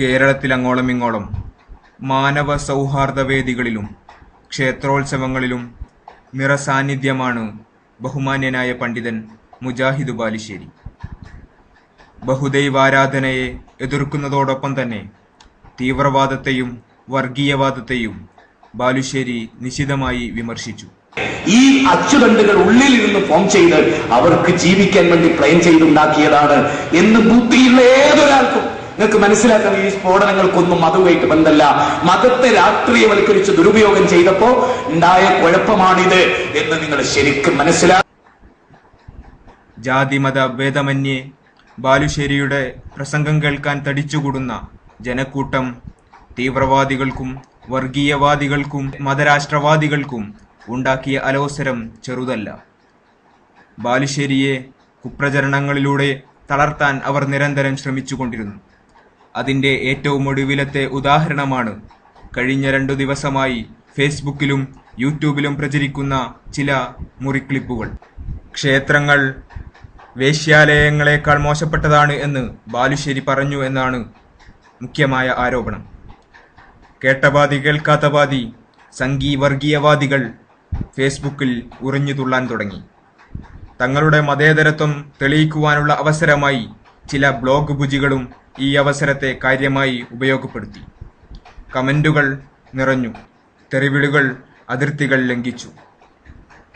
കേരളത്തിലങ്ങോളം ഇങ്ങോളം മാനവ സൗഹാർദ്ദ വേദികളിലും ക്ഷേത്രോത്സവങ്ങളിലും നിറസാന്നിധ്യമാണ് ബഹുമാന്യനായ പണ്ഡിതൻ മുജാഹിദ് ബാലിശ്ശേരി. ബഹുദൈവാരാധനയെ എതിർക്കുന്നതോടൊപ്പം തന്നെ തീവ്രവാദത്തെയും വർഗീയവാദത്തെയും ബാലുശ്ശേരി നിശിതമായി വിമർശിച്ചു. ഈ അച്ചുതണ്ടുകൾ ഉള്ളിൽ ഇരുന്ന് ഫോം ചെയ്ത് അവർക്ക് ജീവിക്കാൻ വേണ്ടി പ്ലെയിൻ ചെയ്തുണ്ടാക്കിയതാണ് എന്ന് ബുദ്ധിയുള്ള ഏതൊരാൾക്കും നിങ്ങൾക്ക് മനസ്സിലാക്കാൻ ഈ സ്ഫോടനങ്ങൾക്കൊന്നും മതവുമായിട്ട് ബന്ധമല്ല മതത്തെ രാഷ്ട്രീയവൽക്കരിച്ച് ദുരുപയോഗം ചെയ്തപ്പോ ഉണ്ടായ കുഴപ്പമാണിത് എന്ന് നിങ്ങൾ ശരിക്കും ജാതി മത ഭേദമന്യേ ബാലുശ്ശേരിയുടെ പ്രസംഗം കേൾക്കാൻ തടിച്ചുകൂടുന്ന ജനക്കൂട്ടം തീവ്രവാദികൾക്കും വർഗീയവാദികൾക്കും മതരാഷ്ട്രവാദികൾക്കും ഉണ്ടാക്കിയ അലോസരം ചെറുതല്ല. ബാലുശ്ശേരിയെ കുപ്രചരണങ്ങളിലൂടെ തളർത്താൻ അവർ നിരന്തരം ശ്രമിച്ചുകൊണ്ടിരുന്നു. അതിന്റെ ഏറ്റവും ഒടുവിലത്തെ ഉദാഹരണമാണ്. കഴിഞ്ഞ രണ്ടു ദിവസമായി ഫേസ്ബുക്കിലും യൂട്യൂബിലും പ്രചരിക്കുന്ന ചില മുറിക്ലിപ്പുകൾ. ക്ഷേത്രങ്ങൾ വേശ്യാലയങ്ങളെക്കാൾ മോശപ്പെട്ടതാണ് എന്ന് ബാലുശ്ശേരി പറഞ്ഞു എന്നാണ് മുഖ്യമായ ആരോപണം. കേട്ടപാതി കേൾക്കാത്തപാതി സംഗീ വർഗീയവാദികൾ ഫേസ്ബുക്കിൽ ഉറിഞ്ഞു തുള്ളാൻ തുടങ്ങി. തങ്ങളുടെ മതേതരത്വം തെളിയിക്കുവാനുള്ള അവസരമായി ചില ബ്ലോഗ് ഭുജികളും ഈ അവസരത്തെ കാര്യമായി ഉപയോഗപ്പെടുത്തി. കമന്റുകൾ നിറഞ്ഞു. തെറിവിളികൾ അതിർത്തികൾ ലംഘിച്ചു.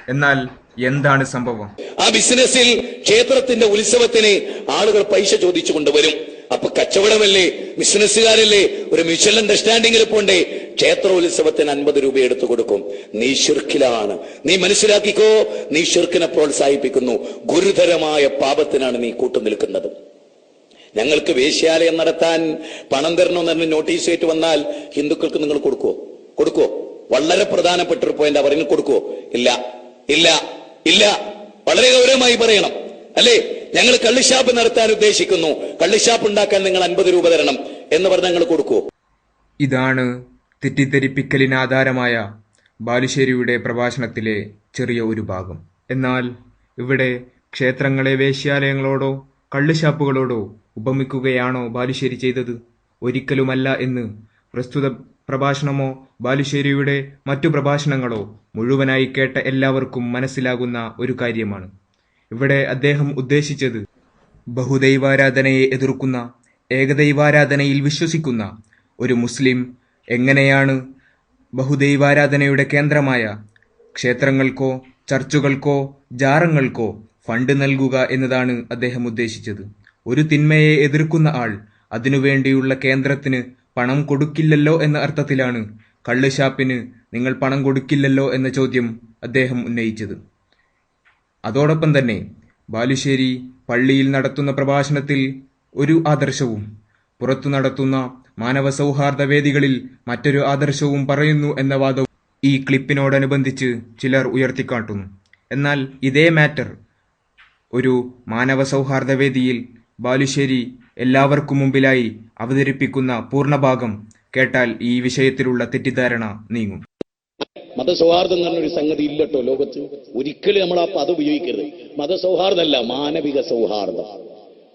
എന്നാൽ എന്താണ് സംഭവം? ആ ബിസിനസ്സിൽ ക്ഷേത്രത്തിന്റെ ഉത്സവത്തിന് ആളുകൾ പൈസ ചോദിച്ചു കൊണ്ടുവരും. അപ്പൊ കച്ചവടമല്ലേ? ബിസിനസ്സുകാരല്ലേ? ഒരു മ്യൂച്വൽ അണ്ടർസ്റ്റാൻഡിംഗിൽ പോണ്ടേ? ക്ഷേത്രോത്സവത്തിന് അൻപത് രൂപ എടുത്തു കൊടുക്കും. നീ ഷിർക്കിലാണ് നീ മനസ്സിലാക്കിക്കോ? നീ ഷിർക്കിനെ പ്രോത്സാഹിപ്പിക്കുന്നു. ഗുരുതരമായ പാപത്തിനാണ് നീ കൂട്ടു നിൽക്കുന്നത്. ഞങ്ങൾക്ക് വേശ്യാലയം നടത്താൻ പണം തരണമെന്ന് പറഞ്ഞ് നോട്ടീസ് ആയിട്ട് വന്നാൽ ഹിന്ദുക്കൾക്ക് നിങ്ങൾ കൊടുക്കുവോ? കൊടുക്കുവോ? വളരെ പ്രധാനപ്പെട്ട ഒരു പോയിന്റ് പറയുന്നത് കൊടുക്കുവോ? ഇല്ല. ഇല്ല. ഇല്ല. വളരെ ഗൗരവമായി പറയണം. അല്ലേ? ഞങ്ങൾ കള്ളിഷാപ്പ് നടത്താൻ ഉദ്ദേശിക്കുന്നു. കള്ളിഷാപ്പ് ഉണ്ടാക്കാൻ നിങ്ങൾ അൻപത് രൂപ തരണം എന്ന് പറഞ്ഞ് ഞങ്ങൾ കൊടുക്കുവോ? ഇതാണ് തെറ്റിദ്ധരിപ്പിക്കലിന് ആധാരമായ ബാലുശ്ശേരിയുടെ പ്രഭാഷണത്തിലെ ചെറിയ ഒരു ഭാഗം. എന്നാൽ ഇവിടെ ക്ഷേത്രങ്ങളെ വേശ്യാലയങ്ങളോടോ കള്ളുഷാപ്പുകളോടോ ഉപമിക്കുകയാണോ ബാലുശ്ശേരി ചെയ്തത്? ഒരിക്കലുമല്ല എന്ന് പ്രസ്തുത പ്രഭാഷണമോ ബാലുശ്ശേരിയുടെ മറ്റു പ്രഭാഷണങ്ങളോ മുഴുവനായി കേട്ട എല്ലാവർക്കും മനസ്സിലാകുന്ന ഒരു കാര്യമാണ്. ഇവിടെ അദ്ദേഹം ഉദ്ദേശിച്ചത് ബഹുദൈവാരാധനയെ എതിർക്കുന്ന ഏകദൈവാരാധനയിൽ വിശ്വസിക്കുന്ന ഒരു മുസ്ലിം എങ്ങനെയാണ് ബഹുദൈവാരാധനയുടെ കേന്ദ്രമായ ക്ഷേത്രങ്ങൾക്കോ ചർച്ചുകൾക്കോ ജാറങ്ങൾക്കോ ഫണ്ട് നൽകുക എന്നതാണ് അദ്ദേഹം ഉദ്ദേശിച്ചത്. ഒരു തിന്മയെ എതിർക്കുന്ന ആൾ അതിനുവേണ്ടിയുള്ള കേന്ദ്രത്തിന് പണം കൊടുക്കില്ലല്ലോ എന്ന അർത്ഥത്തിലാണ് കള്ളുഷാപ്പിന് നിങ്ങൾ പണം കൊടുക്കില്ലല്ലോ എന്ന ചോദ്യം അദ്ദേഹം ഉന്നയിച്ചത്. അതോടൊപ്പം തന്നെ ബാലുശ്ശേരി പള്ളിയിൽ നടത്തുന്ന പ്രഭാഷണത്തിൽ ഒരു ആദർശവും പുറത്തു നടത്തുന്ന മാനവ സൗഹാർദ്ദ വേദികളിൽ മറ്റൊരു ആദർശവും പറയുന്നു എന്ന വാദവും ഈ ക്ലിപ്പിനോടനുബന്ധിച്ച് ചിലർ ഉയർത്തിക്കാട്ടുന്നു. എന്നാൽ ഇതേ മാറ്റർ ഒരു മാനവ സൗഹാർദ്ദ വേദിയിൽ ബാലുശ്ശേരി എല്ലാവർക്കും മുമ്പിലായി അവതരിപ്പിക്കുന്ന പൂർണഭാഗം കേട്ടാൽ ഈ വിഷയത്തിലുള്ള തെറ്റിദ്ധാരണ നീങ്ങും. മതസൗഹാർദ്ദം എന്ന് പറഞ്ഞൊരു സംഗതി ഇല്ലട്ടോ ലോകത്ത്. ഒരിക്കലും നമ്മൾ ആ പദം ഉപയോഗിക്കരുത്. മതസൗഹാർദ്ദമല്ല മാനവിക സൗഹാർദ്ദം.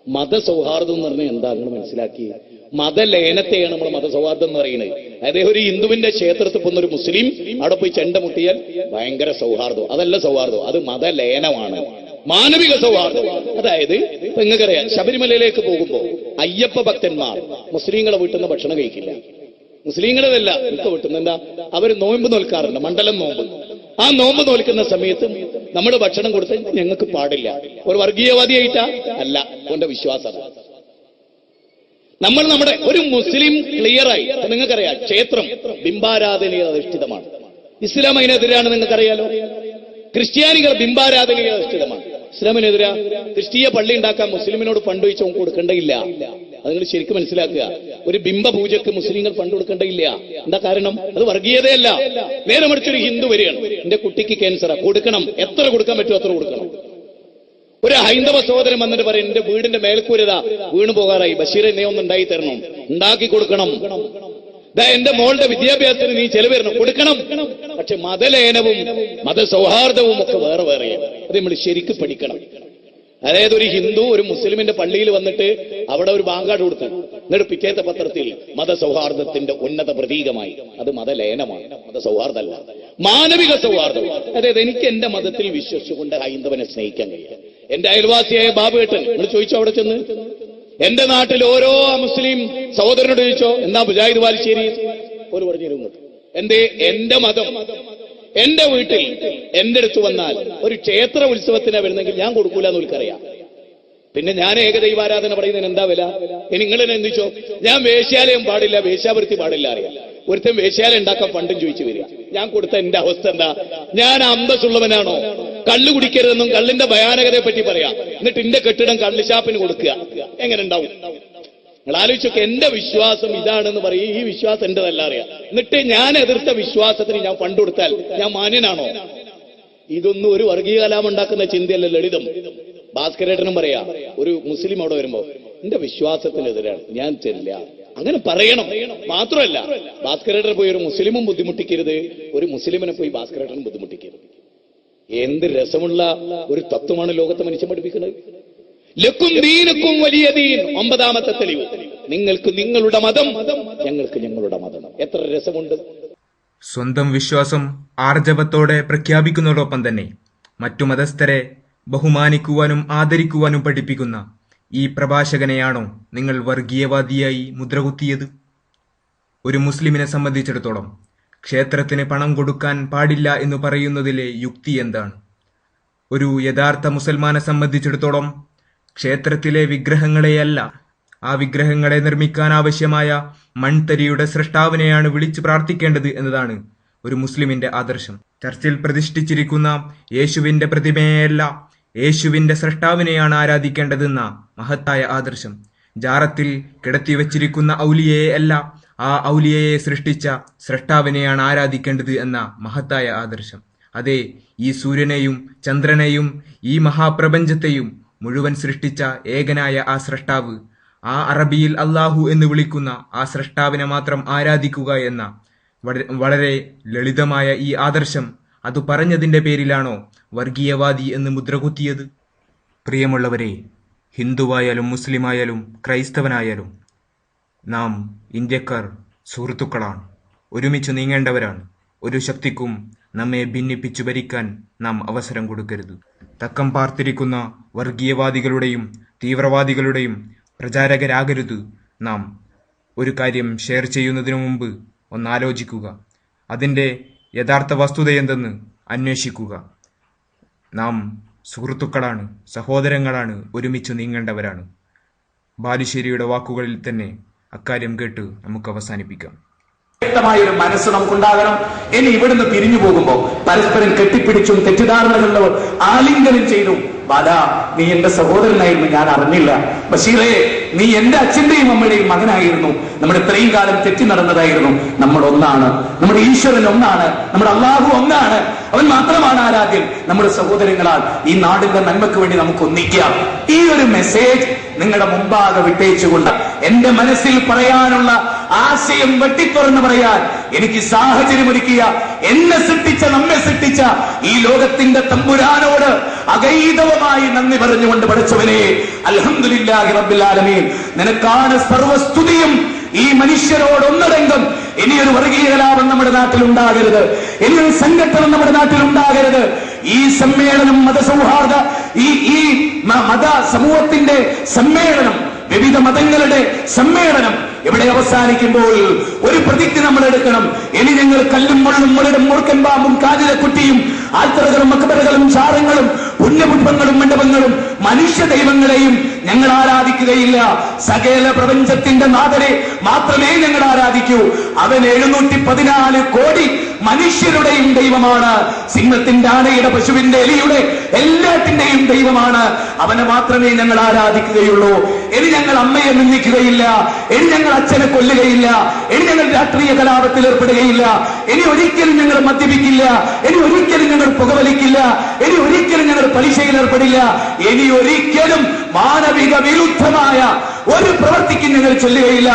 മതസൗഹാർദ്ദം എന്ന് പറഞ്ഞാൽ എന്താ നിങ്ങൾ മനസ്സിലാക്കി? മതലേനത്തെയാണ് നമ്മൾ മതസൗഹാർദ്ദം എന്ന് പറയുന്നത്. അതായത് ഒരു ഹിന്ദുവിന്റെ ക്ഷേത്രത്തിൽ പോകുന്ന ഒരു മുസ്ലിം അവിടെ പോയി ചെണ്ട മുട്ടിയാൽ ഭയങ്കര സൗഹാർദ്ദം. അതല്ല സൗഹാർദ്ദം അത് മതലേനമാണ് മാനവിക സൗഹാർദ്ദം അതായത് നിങ്ങൾക്കറിയാം ശബരിമലയിലേക്ക് പോകുമ്പോൾ അയ്യപ്പ ഭക്തന്മാർ മുസ്ലിങ്ങളെ വീട്ടിൽ നിന്ന് ഭക്ഷണം കഴിക്കില്ല. മുസ്ലിങ്ങളതല്ല ഇപ്പൊ വീട്ടിൽ എന്താ? അവർ നോമ്പ് നോൽക്കാറുണ്ട് മണ്ഡലം നോമ്പ്. ആ നോമ്പ് നോൽക്കുന്ന സമയത്ത് നമ്മൾ ഭക്ഷണം കൊടുത്ത് ഞങ്ങൾക്ക് പാടില്ല. ഒരു വർഗീയവാദിയായിട്ടാ? അല്ല അവന്റെ വിശ്വാസം നമ്മൾ നമ്മുടെ ഒരു മുസ്ലിം ക്ലിയറായി. നിങ്ങൾക്കറിയാം ക്ഷേത്രം ബിംബാരാധനയിൽ അധിഷ്ഠിതമാണ്. ഇസ്ലാം അതിനെതിരാണ് നിങ്ങൾക്കറിയാലോ? ക്രിസ്ത്യാനികൾ ബിംബാരാധനയിൽ അധിഷ്ഠിതമാണ്. ഇസ്ലാമിനെതിരാ ക്രിസ്തീയ പള്ളി ഉണ്ടാക്കാൻ മുസ്ലിമിനോട് ഫണ്ട് വെച്ച് അവൻ കൊടുക്കേണ്ടയില്ല. അത് ശരിക്കും മനസ്സിലാക്കുക. ഒരു ബിംബ പൂജക്ക് മുസ്ലിങ്ങൾ ഫണ്ട് കൊടുക്കേണ്ടയില്ല. എന്താ കാരണം? അത് വർഗീയതയല്ല. നേരെ മറിച്ചൊരു ഹിന്ദു വരികയാണ്. എന്റെ കുട്ടിക്ക് ക്യാൻസറാ കൊടുക്കണം. എത്ര കൊടുക്കാൻ പറ്റുമോ അത്ര കൊടുക്കണം. ഒരു ഹൈന്ദവ സഹോദരൻ വന്നിട്ട് പറയും എന്റെ വീടിന്റെ മേൽക്കൂരത. വീണു പോകാറായി. ബഷീർ എന്നെ ഒന്ന് ഉണ്ടായി തരണം. ഉണ്ടാക്കി കൊടുക്കണം. എന്റെ മോളുടെ വിദ്യാഭ്യാസത്തിന് നീ ചെലവ് കൊടുക്കണം. പക്ഷെ മതലേനവും മതസൗഹാർദ്ദവും ഒക്കെ വേറെ വേറെയാണ് അത് നമ്മൾ ശരിക്കും പഠിക്കണം. അതായത് ഒരു ഹിന്ദു ഒരു മുസ്ലിമിന്റെ പള്ളിയിൽ വന്നിട്ട് അവിടെ ഒരു ബാങ്കാട് കൊടുത്തു എന്നിട്ട് പിറ്റേത്ത പത്രത്തിൽ മതസൗഹാർദ്ദത്തിന്റെ ഉന്നത പ്രതീകമായി. അത് മതലേനമാണ്. മതസൗഹാർദ്ദമല്ല. മാനവിക സൗഹാർദ്ദം. അതായത് എനിക്ക് എന്റെ മതത്തിൽ വിശ്വസിച്ചുകൊണ്ട് ഹൈന്ദവനെ സ്നേഹിക്കാൻ കഴിയും. എന്റെ അയൽവാസിയായ ബാബുവേട്ടൻ നിങ്ങൾ ചോദിച്ചോ അവിടെ ചെന്ന്? എന്റെ നാട്ടിൽ ഓരോ മുസ്ലിം സഹോദരനോട് ചോദിച്ചോ? എന്താ മുജാഹിദ് വാലിശ്ശേരി ഒരു പറഞ്ഞു എന്തേ? എന്റെ മതം. എന്റെ വീട്ടിൽ എന്റെ അടുത്ത് വന്നാൽ ഒരു ക്ഷേത്ര ഉത്സവത്തിനാ വരുന്നെങ്കിൽ ഞാൻ കൊടുക്കൂല എന്ന് എനിക്കറിയാം പിന്നെ ഞാൻ ഏകദൈവാരാധന പറയുന്നതിന് എന്താ വില? നിങ്ങൾ എന്നെ എന്തിച്ചോ? ഞാൻ വേശ്യാലയം പാടില്ല വേശ്യാവൃത്തി പാടില്ല അറിയാം. ഒരുത്തൻ വേശ്യാലയം ഉണ്ടാക്കാൻ പണ്ടും ചോദിച്ചു വരിക. ഞാൻ കൊടുത്ത എന്റെ അവസ്ഥ എന്താ? ഞാൻ അന്തസ്സുള്ളവനാണോ? കള്ളു കുടിക്കരുതെന്നും കള്ളിന്റെ ഭയാനകതയെ പറ്റി പറയാം. എന്നിട്ട് എന്റെ കെട്ടിടം കള്ളുഷാപ്പിന് കൊടുക്കുക. എങ്ങനെ ഉണ്ടാവും? നിങ്ങൾ ആലോചിച്ചൊക്കെ എന്റെ വിശ്വാസം ഇതാണെന്ന് പറയും. ഈ വിശ്വാസം എന്റെതല്ല അറിയാം. എന്നിട്ട് ഞാൻ എതിർത്ത വിശ്വാസത്തിന് ഞാൻ ഫണ്ട് കൊടുത്താൽ ഞാൻ മാന്യനാണോ? ഇതൊന്നും ഒരു വർഗീയ കലാപം ഉണ്ടാക്കുന്ന ചിന്തയല്ല ലളിതം. ഭാസ്കരേട്ടനും പറയാ ഒരു മുസ്ലിം അവിടെ വരുമ്പോ എന്റെ വിശ്വാസത്തിനെതിരാണ് ഞാൻ ചെല്ല. അങ്ങനെ പറയണം. മാത്രമല്ല ഭാസ്കരേട്ടനെ പോയി ഒരു മുസ്ലിമും ബുദ്ധിമുട്ടിക്കരുത്. ഒരു മുസ്ലിമിനെ പോയി ഭാസ്കരേട്ടനും ബുദ്ധിമുട്ടിക്കരുത്. എന്ത് രസമുള്ള ഒരു തത്വമാണ് ലോകത്തെ മനുഷ്യൻ പഠിപ്പിക്കുന്നത്. ലക്കും ദീനക്കും വലിയ ദീൻ. ഒമ്പതാമത്തെ തെളിവ്. നിങ്ങൾക്ക് നിങ്ങളുടെ മതം ഞങ്ങൾക്ക് ഞങ്ങളുടെ മതം. എത്ര രസമുണ്ട്. സ്വന്തം വിശ്വാസം ആർജവത്തോടെ പ്രഖ്യാപിക്കുന്നതോടൊപ്പം തന്നെ മറ്റു മതസ്ഥരെ ബഹുമാനിക്കുവാനും ആദരിക്കുവാനും പഠിപ്പിക്കുന്ന ഈ പ്രഭാഷകനെയാണോ നിങ്ങൾ വർഗീയവാദിയായി മുദ്രകുത്തിയത്? ഒരു മുസ്ലിമിനെ സംബന്ധിച്ചിടത്തോളം ക്ഷേത്രത്തിന് പണം കൊടുക്കാൻ പാടില്ല എന്ന് പറയുന്നതിലെ യുക്തി എന്താണ്? ഒരു യഥാർത്ഥ മുസൽമാനെ സംബന്ധിച്ചിടത്തോളം ക്ഷേത്രത്തിലെ വിഗ്രഹങ്ങളെയല്ല ആ വിഗ്രഹങ്ങളെ നിർമ്മിക്കാൻ ആവശ്യമായ മൺതരിയുടെ സൃഷ്ടാവിനെയാണ് വിളിച്ചു പ്രാർത്ഥിക്കേണ്ടത് എന്നതാണ് ഒരു മുസ്ലിമിന്റെ ആദർശം. ചർച്ചിൽ പ്രതിഷ്ഠിച്ചിരിക്കുന്ന യേശുവിന്റെ പ്രതിമയെയല്ല യേശുവിന്റെ സൃഷ്ടാവിനെയാണ് ആരാധിക്കേണ്ടതെന്ന മഹത്തായ ആദർശം. ജാറത്തിൽ കിടത്തി കിടത്തിവച്ചിരിക്കുന്ന ഔലിയയെ അല്ല ആ ഔലിയയെ സൃഷ്ടിച്ച സൃഷ്ടാവിനെയാണ് ആരാധിക്കേണ്ടത് എന്ന മഹത്തായ ആദർശം. അതെ ഈ സൂര്യനെയും ചന്ദ്രനെയും ഈ മഹാപ്രപഞ്ചത്തെയും മുഴുവൻ സൃഷ്ടിച്ച ഏകനായ ആ സ്രഷ്ടാവ് ആ അറബിയിൽ അള്ളാഹു എന്ന് വിളിക്കുന്ന ആ സ്രഷ്ടാവിനെ മാത്രം ആരാധിക്കുക എന്ന വളരെ ലളിതമായ ഈ ആദർശം അത് പറഞ്ഞതിന്റെ പേരിലാണോ വർഗീയവാദി എന്ന് മുദ്രകുത്തിയത്? പ്രിയമുള്ളവരെ ഹിന്ദുവായാലും മുസ്ലിമായാലും ക്രൈസ്തവനായാലും നാം ഇന്ത്യക്കാർ സുഹൃത്തുക്കളാണ്. ഒരുമിച്ച് നീങ്ങേണ്ടവരാണ്. ഒരു ശക്തിക്കും നമ്മെ ഭിന്നിപ്പിച്ചു ഭരിക്കാൻ നാം അവസരം കൊടുക്കരുത്. തക്കം പാർത്തിരിക്കുന്ന വർഗീയവാദികളുടെയും തീവ്രവാദികളുടെയും പ്രചാരകരാകരുത്. നാം ഒരു കാര്യം ഷെയർ ചെയ്യുന്നതിനു മുമ്പ് ഒന്നാലോചിക്കുക. അതിന്റെ യഥാർത്ഥ വസ്തുതയെന്തെന്ന് അന്വേഷിക്കുക. നാം സുഹൃത്തുക്കളാണ് സഹോദരങ്ങളാണ് ഒരുമിച്ച് നീങ്ങേണ്ടവരാണ്. ബാലുശ്ശേരിയുടെ വാക്കുകളിൽ തന്നെ അക്കാര്യം കേട്ട് നമുക്ക് അവസാനിപ്പിക്കാം. വ്യക്തമായ ഒരു മനസ്സ് നമുക്കുണ്ടാകണം. ഇനി ഇവിടുന്ന് പിരിഞ്ഞു പോകുമ്പോൾ പരസ്പരം കെട്ടിപ്പിടിച്ചും തെറ്റിദ്ധാരണകളിലോ ആലിംഗനം ചെയ്തു. ബാല നീ എന്റെ സഹോദരനായിരുന്നു ഞാൻ അറിഞ്ഞില്ല. ബഷീറേ നീ എന്റെ അച്ഛന്റെയും അമ്മയുടെയും മകനായിരുന്നു. നമ്മൾ ഇത്രയും കാലം തെറ്റി നടന്നതായിരുന്നു. നമ്മൾ ഒന്നാണ്. നമ്മുടെ ഈശ്വരൻ ഒന്നാണ്. നമ്മുടെ അള്ളാഹു ഒന്നാണ്. അവൻ മാത്രമാണ് ആരാധ്യൻ. നമ്മുടെ സഹോദരങ്ങളാൽ ഈ നാടിന്റെ നന്മക്ക് വേണ്ടി നമുക്ക് ഒന്നിക്കാം. ഈ ഒരു മെസ്സേജ് നിങ്ങളുടെ മുമ്പാകെ വിട്ടേച്ചുകൊണ്ട് എന്റെ മനസ്സിൽ പറയാനുള്ള ആശയം വെട്ടിത്തുറന്ന് പറയാൻ എനിക്ക് സാഹചര്യം ഒരുക്കിയ എന്നെ സൃഷ്ടിച്ച നമ്മെ സൃഷ്ടിച്ച ഈ ലോകത്തിന്റെ തമ്പുരാനോട് അഗൈതവമായി നന്ദി പറഞ്ഞുകൊണ്ട് പഠിച്ചവനെ ആലമീൻ. നിനക്കാണ് സർവസ്തുതിയും. ഈ മനുഷ്യരോട് ഒന്നടങ്കം ഇനിയൊരു വർഗീയ കലാപം നമ്മുടെ നാട്ടിൽ ഉണ്ടാകരുത്. ഇനിയൊരു സംഘട്ടനം നമ്മുടെ നാട്ടിൽ ഉണ്ടാകരുത്. ഈ സമ്മേളനം മതസൗഹാർദ്ദ ഈ ഈ മത സമൂഹത്തിന്റെ സമ്മേളനം വിവിധ മതങ്ങളുടെ സമ്മേളനം ഇവിടെ അവസാനിക്കുമ്പോൾ ഒരു പ്രതിജ്ഞ നമ്മൾ എടുക്കണം. ഇനി ഞങ്ങൾ കല്ലും മുള്ളും മുരടും മുറുക്കൻ പാമ്പും കാതിലെ കുട്ടിയും ആൽത്തറകളും മക്കബറകളും ചാരങ്ങളും പുണ്യപുഷ്പങ്ങളും മണ്ഡപങ്ങളും മനുഷ്യ ദൈവങ്ങളെയും ഞങ്ങൾ ആരാധിക്കുകയില്ല. സകല പ്രപഞ്ചത്തിന്റെ നാഥനെ മാത്രമേ ഞങ്ങൾ ആരാധിക്കൂ. അവൻ എഴുന്നൂറ്റി പതിനാല് കോടി മനുഷ്യരുടെയും ദൈവമാണ്. സിംഹത്തിന്റെ ആനയുടെ പശുവിന്റെ എലിയുടെ എല്ലാത്തിന്റെയും ദൈവമാണ്. അവനെ മാത്രമേ ഞങ്ങൾ ആരാധിക്കുകയുള്ളൂ. ഇനി ഞങ്ങൾ അമ്മയെ നിന്ദിക്കുകയില്ല. ഇനി ഞങ്ങൾ അച്ഛനെ കൊല്ലുകയില്ല. ഇനി ഞങ്ങൾ രാഷ്ട്രീയ കലാപത്തിൽ ഏർപ്പെടുകയില്ല. ഇനി ഒരിക്കലും ഞങ്ങൾ മദ്യപിക്കില്ല. ഇനി ഒരിക്കലും ഞങ്ങൾ പുകവലിക്കില്ല. ഇനി ഒരിക്കലും ഞങ്ങൾ പലിശയിൽ ഏർപ്പെടില്ല. ഇനി ഒരിക്കലും മാനവിക വിരുദ്ധമായ ഒരു പ്രവർത്തിക്കും നിങ്ങൾ ചൊല്ലുകയില്ല.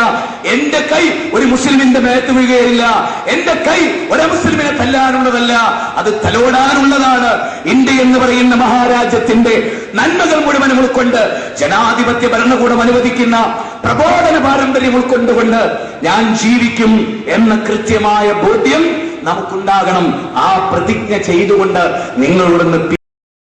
എന്റെ കൈ ഒരു മുസ്ലിമിന്റെ മേത്ത് വീഴുകയില്ല. എന്റെ കൈ ഒരു മുസ്ലിമിനെ തല്ലാനുള്ളതല്ല. അത് തലോടാനുള്ളതാണ്. ഇന്ത്യ എന്ന് പറയുന്ന മഹാരാജ്യത്തിന്റെ നന്മകൾ മുഴുവനും ഉൾക്കൊണ്ട് ജനാധിപത്യ ഭരണകൂടം അനുവദിക്കുന്ന പ്രബോധന പാരമ്പര്യം ഉൾക്കൊണ്ടുകൊണ്ട് ഞാൻ ജീവിക്കും എന്ന കൃത്യമായ ബോധ്യം നമുക്കുണ്ടാകണം. ആ പ്രതിജ്ഞ ചെയ്തുകൊണ്ട് നിങ്ങളോടൊന്ന്